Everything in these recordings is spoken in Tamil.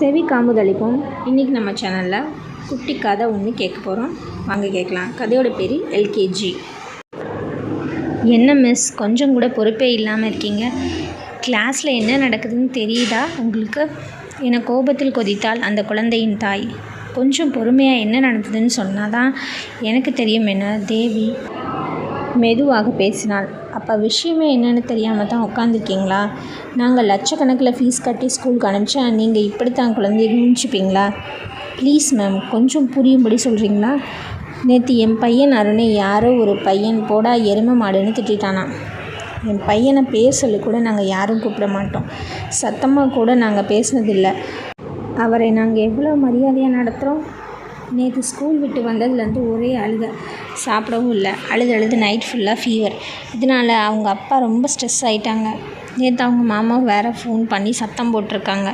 செவி காமுதளிப்போம் இன்றைக்கி நம்ம சேனலில் குட்டி கதை ஒன்று கேட்க போகிறோம் வாங்க கேட்கலாம். கதையோட பேர் எல்கேஜி என்ன மிஸ் கொஞ்சம் கூட பொறுப்பே இல்லாமல் இருக்கீங்க. கிளாஸில் என்ன நடக்குதுன்னு தெரியுதா உங்களுக்கு? என கோபத்தில் கொதித்தால் அந்த குழந்தையின் தாய். கொஞ்சம் பொறுமையாக என்ன நடந்ததுன்னு சொன்னால் தான் எனக்கு தெரியும் என்ன? தேவி. மெதுவாக பேசினாள். அப்போ விஷயமே என்னென்னு தெரியாமல் தான் உட்காந்துருக்கீங்களா நாங்கள் லட்சக்கணக்கில் ஃபீஸ் கட்டி ஸ்கூலுக்கு அனுப்பிச்சா நீங்கள் இப்படித்தான் குழந்தைய கவனிச்சுப்பீங்களா ப்ளீஸ் மேம் கொஞ்சம் புரியும்படி சொல்கிறீங்களா நேற்று என் பையன் அருணை யாரோ ஒரு பையன் போடா எருமை மாடுன்னு திட்டானான் என் பையனை பேர் சொல்லி கூட நாங்கள் யாரும் கூப்பிட மாட்டோம். சத்தமாக கூட நாங்கள் பேசினதில்லை. அவரை நாங்கள் எவ்வளோ மரியாதையாக நடத்துகிறோம் நேற்று ஸ்கூல் விட்டு வந்ததுலேருந்து ஒரே அழுக. சாப்பிடவும் இல்லை. அழுது அழுது நைட் ஃபுல்லாக ஃபீவர் இதனால் அவங்க அப்பா ரொம்ப ஸ்ட்ரெஸ் ஆகிட்டாங்க நேற்று அவங்க மாமா வேறு ஃபோன் பண்ணி சத்தம் போட்டிருக்காங்க.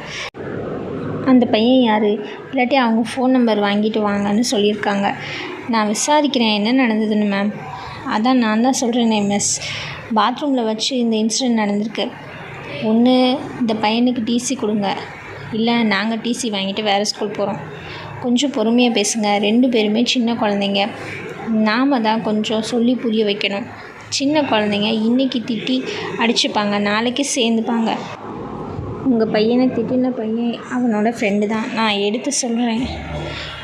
அந்த பையன் யார்? இல்லாட்டி அவங்க ஃபோன் நம்பர் வாங்கிட்டு வாங்கன்னு சொல்லியிருக்காங்க. நான் விசாரிக்கிறேன் என்ன நடந்ததுன்னு மேம் அதான் நான் தான் சொல்கிறேனே மிஸ் பாத்ரூமில் வச்சு இந்த இன்சிடெண்ட் நடந்திருக்கு. ஒன்று இந்த பையனுக்கு டிசி கொடுங்க. இல்லை நாங்கள் டிசி வாங்கிட்டு வேறு ஸ்கூல் போகிறோம் கொஞ்சம் பொறுமையாக பேசுங்க. ரெண்டு பேருமே சின்ன குழந்தைங்க. நாம் தான் கொஞ்சம் சொல்லி புரிய வைக்கணும். சின்ன குழந்தைங்க இன்றைக்கி திட்டி அடிச்சுப்பாங்க. நாளைக்கு சேர்ந்துப்பாங்க. உங்கள் பையனை திட்டின பையன் அவனோட ஃப்ரெண்டு தான். நான் எடுத்து சொல்கிறேன்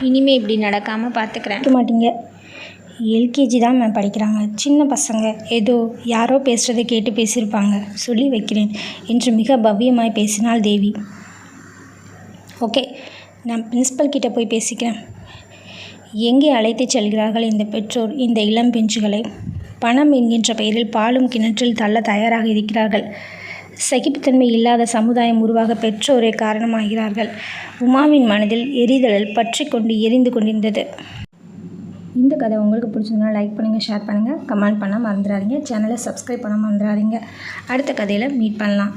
இனிமேல் இப்படி நடக்காமல் பார்த்துக்கிறேன் மாட்டீங்க. எல்கேஜி தான் மேம் படிக்கிறாங்க. சின்ன பசங்க. ஏதோ யாரோ பேசுகிறத கேட்டு பேசியிருப்பாங்க. சொல்லி வைக்கிறேன். என்று மிக பவ்யமாய் பேசினாள் தேவி. ஓகே. நான் பிரின்ஸ்பல் கிட்டே போய் பேசிக்கிறேன். எங்கே அழைத்துச் செல்கிறார்கள் இந்த பெற்றோர் இந்த இளம் பெஞ்சுகளை? பணம் என்கின்ற பெயரில் பாலும் கிணற்றில் தள்ள தயாராக இருக்கிறார்கள். சகிப்புத்தன்மை இல்லாத சமுதாயம் உருவாக பெற்றோரே காரணமாகிறார்கள். உமாவின் மனதில் எரிதழல் பற்றி கொண்டு எரிந்து கொண்டிருந்தது. இந்த கதை உங்களுக்கு பிடிச்சதுனா லைக் பண்ணுங்கள் ஷேர் பண்ணுங்கள் கமெண்ட் பண்ண மறந்துடாதீங்க. சேனலை சப்ஸ்கிரைப் பண்ண மறந்துடாதீங்க. அடுத்த கதையில் மீட் பண்ணலாம்.